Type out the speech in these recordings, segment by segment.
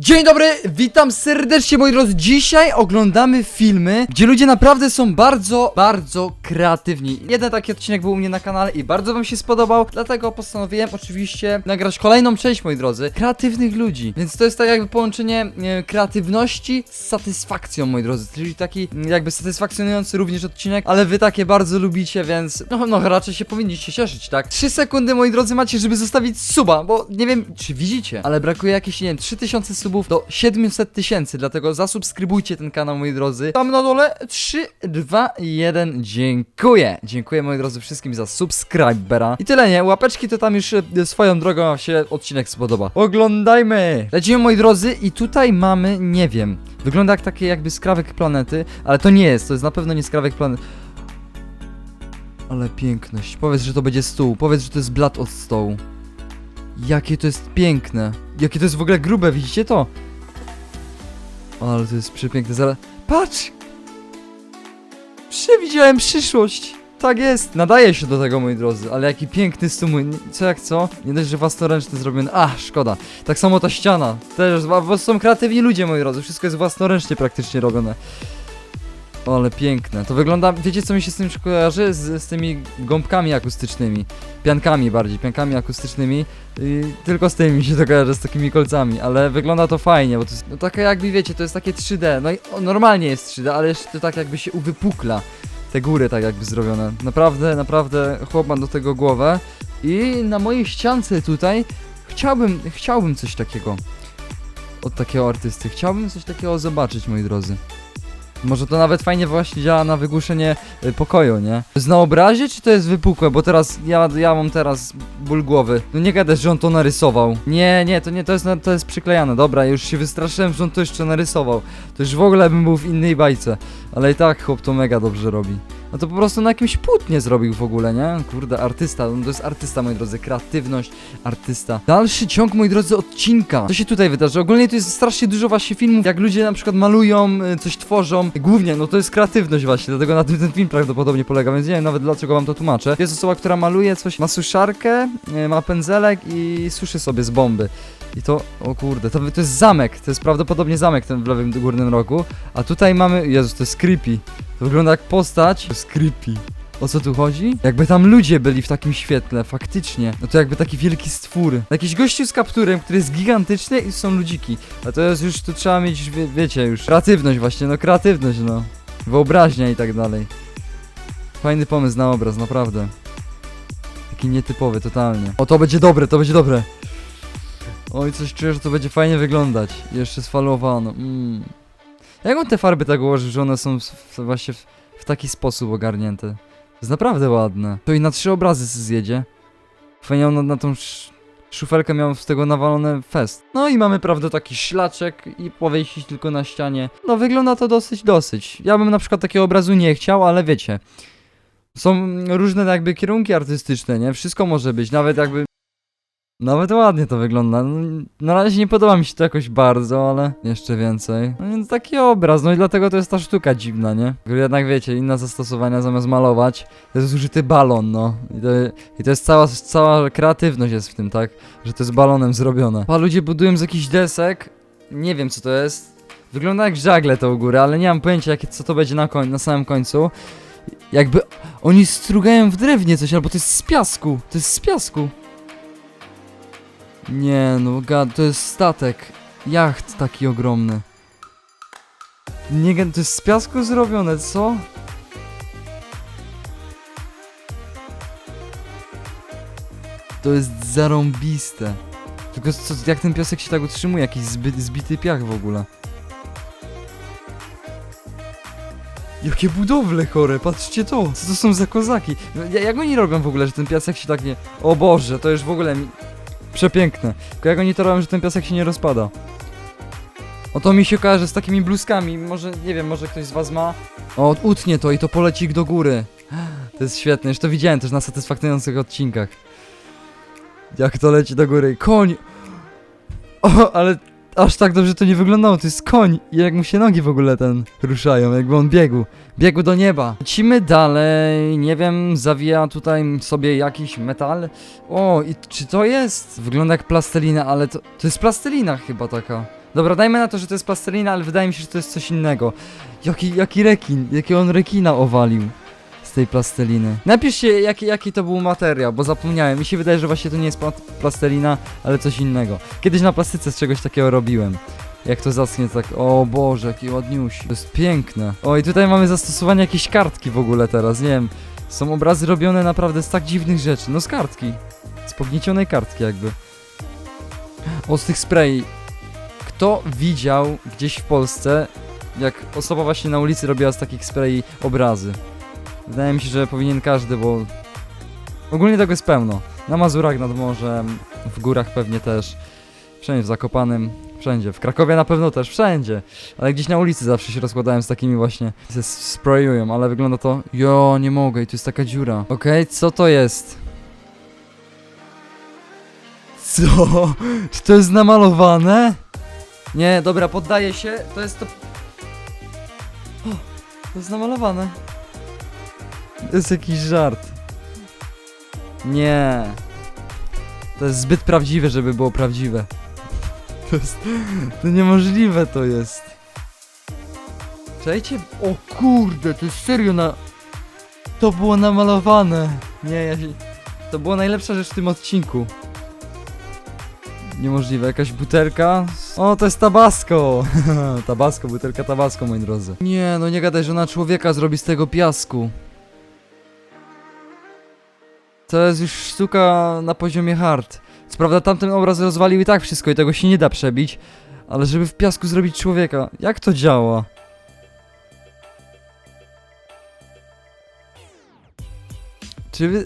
Dzień dobry, witam serdecznie moi drodzy. Dzisiaj oglądamy filmy, gdzie ludzie naprawdę są bardzo, bardzo kreatywni. Jeden taki odcinek był u mnie na kanale i bardzo wam się spodobał, dlatego postanowiłem oczywiście nagrać kolejną część, moi drodzy, kreatywnych ludzi. Więc to jest tak jakby połączenie e, kreatywności z satysfakcją, moi drodzy. Czyli taki mm, jakby satysfakcjonujący również odcinek, ale wy takie bardzo lubicie, więc no, no raczej się powinniście cieszyć, tak? 3 sekundy, moi drodzy, macie, żeby zostawić suba, bo nie wiem, czy widzicie, ale brakuje jakieś, nie wiem, 3000 subów do 700 tysięcy, dlatego zasubskrybujcie ten kanał, moi drodzy. Tam na dole 3, 2, 1, dziękuję. Dziękuję, moi drodzy, wszystkim za subskrybera. I tyle, nie? Łapeczki to tam już e, swoją drogą się odcinek spodoba. Oglądajmy! Lecimy, moi drodzy, i tutaj mamy, nie wiem, wygląda jak takie jakby skrawek planety, ale to nie jest, to jest na pewno nie skrawek planety. Ale piękność. Powiedz, że to będzie stół. Powiedz, że to jest blat od stołu. Jakie to jest piękne. Jakie to jest w ogóle grube, widzicie to? Ale to jest przepiękne. Zaraz. Patrz! Przewidziałem przyszłość. Tak jest. Nadaje się do tego, moi drodzy. Ale jaki piękny mój. Co jak co? Nie dość, że własnoręczny zrobiony. Ach, szkoda. Tak samo ta ściana. Też, bo są kreatywni ludzie, moi drodzy. Wszystko jest własnoręcznie praktycznie robione. O, ale piękne. To wygląda, wiecie co mi się z tym kojarzy? Z, z tymi gąbkami akustycznymi. Piankami bardziej, piankami akustycznymi. I tylko z tymi mi się to kojarzy, z takimi kolcami. Ale wygląda to fajnie, bo to jest no, takie jakby, wiecie, to jest takie 3D. No i o, normalnie jest 3D, ale jeszcze to tak jakby się uwypukla. Te góry tak jakby zrobione. Naprawdę, naprawdę chłop ma do tego głowę. I na mojej ściance tutaj chciałbym, chciałbym coś takiego. Od takiego artysty. Chciałbym coś takiego zobaczyć, moi drodzy. Może to nawet fajnie właśnie działa na wygłuszenie y, pokoju, nie? To jest na obrazie, czy to jest wypukłe? Bo teraz, ja, ja mam teraz ból głowy. No nie gadać, że on to narysował. Nie, nie, to nie, to jest, to jest przyklejane. Dobra, już się wystraszyłem, że on to jeszcze narysował. To już w ogóle bym był w innej bajce. Ale i tak chłop to mega dobrze robi. No to po prostu na jakimś płótnie zrobił w ogóle, nie? Kurde, artysta, no to jest artysta, moi drodzy, kreatywność, artysta. Dalszy ciąg, moi drodzy, odcinka. Co się tutaj wydarzy? Ogólnie tu jest strasznie dużo właśnie filmów, jak ludzie na przykład malują, y, coś tworzą. Głównie, no to jest kreatywność właśnie, dlatego na tym ten film prawdopodobnie polega, więc nie wiem nawet dlaczego wam to tłumaczę. Jest osoba, która maluje coś, ma suszarkę, y, ma pędzelek i suszy sobie z bomby. I to, o kurde, to, to jest zamek, to jest prawdopodobnie zamek ten w lewym górnym rogu. A tutaj mamy, Jezus, to jest creepy. To wygląda jak postać. To jest creepy. O co tu chodzi? Jakby tam ludzie byli w takim świetle, faktycznie. No to jakby taki wielki stwór. Jakiś gościu z kapturem, który jest gigantyczny i są ludziki. A to jest już, tu trzeba mieć, wie, wiecie, już kreatywność właśnie, no kreatywność, no. Wyobraźnia i tak dalej. Fajny pomysł na obraz, naprawdę. Taki nietypowy, totalnie. O, to będzie dobre, to będzie dobre. Oj, coś czuję, że to będzie fajnie wyglądać. Jeszcze sfalowano. Mm. Jak on te farby tak ułożył, że one są w, w, właśnie w, w taki sposób ogarnięte? To jest naprawdę ładne. To i na trzy obrazy zjedzie. Fajnie na, na tą sz, szufelkę miał z tego nawalone fest. No i mamy prawda taki szlaczek i powiesić tylko na ścianie. No wygląda to dosyć, dosyć. Ja bym na przykład takiego obrazu nie chciał, ale wiecie. Są różne jakby kierunki artystyczne, nie? Wszystko może być, nawet jakby nawet ładnie to wygląda. No, Na razie nie podoba mi się to jakoś bardzo, ale jeszcze więcej. No więc taki obraz, no i dlatego to jest ta sztuka dziwna, nie? Jednak wiecie, inne zastosowania zamiast malować, to jest zużyty balon, no. I to, i to jest cała, cała kreatywność jest w tym, tak? Że to jest balonem zrobione. A ludzie budują z jakichś desek, nie wiem co to jest. Wygląda jak żagle to u góry, ale nie mam pojęcia jakie, co to będzie na, koń, na samym końcu. Jakby oni strugają w drewnie coś, albo to jest z piasku. To jest z piasku. Nie no, gad, to jest statek. Jacht taki ogromny. Nie, to jest z piasku zrobione, co? To jest zarąbiste. Tylko co, jak ten piasek się tak utrzymuje? Jakiś zbyt, zbity piach w ogóle. Jakie budowle chore, patrzcie to! Co to są za kozaki? No, ja- Jak oni robią w ogóle, że ten piasek się tak nie... O Boże, to już w ogóle mi... Przepiękne. Tylko jak oni to robią, że ten piasek się nie rozpada. O to mi się kojarzy z takimi bluzkami. Może, nie wiem, może ktoś z was ma. O, utnie to i to poleci do góry. To jest świetne, już to widziałem też na satysfakcjonujących odcinkach. Jak to leci do góry. Koń! O, ale aż tak dobrze to nie wyglądało, to jest koń. I jak mu się nogi w ogóle ten ruszają, jakby on biegł. Biegł do nieba. Lecimy dalej, nie wiem, zawija tutaj sobie jakiś metal. O, i czy to jest? Wygląda jak plastelina, ale to, to jest plastelina chyba taka. Dobra, dajmy na to, że to jest plastelina, ale wydaje mi się, że to jest coś innego. Jaki, jaki rekin, jakiego on rekina owalił tej plasteliny. Napiszcie, jaki, jaki to był materiał, bo zapomniałem. Mi się wydaje, że właśnie to nie jest pla- plastelina, ale coś innego. Kiedyś na plastyce z czegoś takiego robiłem. Jak to zaschnie, tak, o Boże, jaki ładniusi. To jest piękne. O, i tutaj mamy zastosowanie jakiejś kartki w ogóle teraz, nie wiem. Są obrazy robione naprawdę z tak dziwnych rzeczy. No z kartki. Z pogniecionej kartki jakby. O, z tych spray. Kto widział gdzieś w Polsce, jak osoba właśnie na ulicy robiła z takich spray obrazy? Wydaje mi się, że powinien każdy, bo ogólnie tego jest pełno. Na Mazurach nad morzem, w górach pewnie też, wszędzie w Zakopanym, wszędzie. W Krakowie na pewno też, wszędzie. Ale gdzieś na ulicy zawsze się rozkładałem z takimi właśnie, se sprayują, ale wygląda to, jo, nie mogę i tu jest taka dziura. Okej, co to jest? Co? Czy to jest namalowane? Nie, dobra, poddaję się. To jest to. To jest namalowane. To jest jakiś żart. Nie. To jest zbyt prawdziwe, żeby było prawdziwe. To jest. To niemożliwe to jest. Czekajcie. O kurde, to jest serio na. To było namalowane. Nie, ja się. To była najlepsza rzecz w tym odcinku. Niemożliwe, jakaś butelka. O, to jest tabasco! tabasco, butelka tabasco, moi drodzy. Nie, no nie gadaj, że ona człowieka zrobi z tego piasku. To jest już sztuka na poziomie hard. Co prawda tamten obraz rozwalił i tak wszystko i tego się nie da przebić. Ale żeby w piasku zrobić człowieka, jak to działa? Czy wy...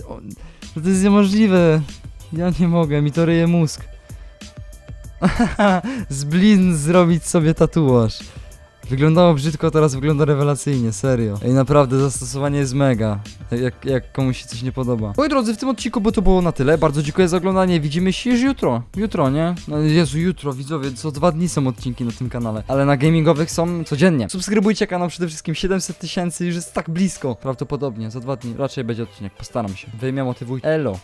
To jest niemożliwe. Ja nie mogę, mi to ryje mózg. z blin zrobić sobie tatuaż. Wyglądało brzydko, teraz wygląda rewelacyjnie, serio. Ej, naprawdę, zastosowanie jest mega. Jak, jak komuś się coś nie podoba. Moi drodzy, w tym odcinku by to było na tyle. Bardzo dziękuję za oglądanie. Widzimy się już jutro. Jutro, nie? No Jezu, jutro, widzowie, co dwa dni są odcinki na tym kanale. Ale na gamingowych są codziennie. Subskrybujcie kanał przede wszystkim 700 tysięcy, już jest tak blisko. Prawdopodobnie, za dwa dni raczej będzie odcinek. Postaram się. Wy motywuj. Elo.